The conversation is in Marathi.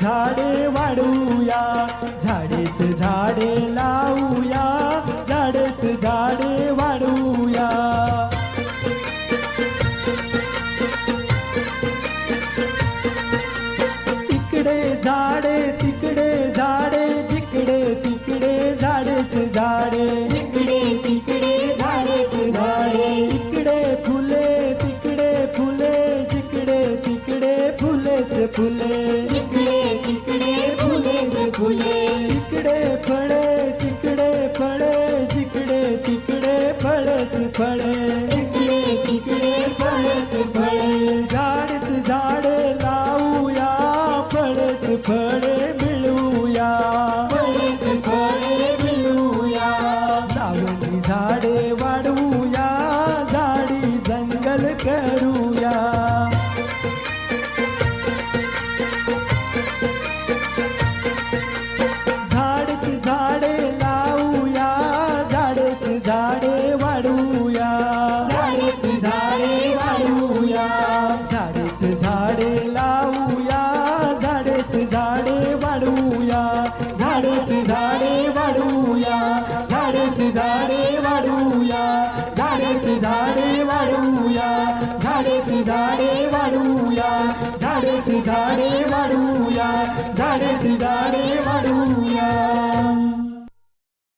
झाडे वाढूया झाडेच झाडे लावूया झाडेच झाडे वाढूया. तिकडे झाडे तिकडे झाडे जिकडे तिकडे झाडेच झाडे. इकडे तिकडे झाडेच झाडे. इकडे फुले तिकडे फुले जिकडे तिकडे फुलेच फुले. फुले. इकडे फळे तिकडे फळे जिकडे तिकडे फळच फळे. इकडे तिकडे फळच फळे. झाडच झाडे लावूया फळच फळे मिळवूया. फळच फळे मिळूया लावणी झाडे वाढवूया झाडी जंगल करूया. झाडे लावूया झाडेच झाडे वाढवूया झाडेच झाडे वाढवूया झाडेच झाडे वाढवूया झाडेच झाडे वाढवूया झाडेच झाडे वाढवूया झाडेच झाडे वाढवूया झाडेच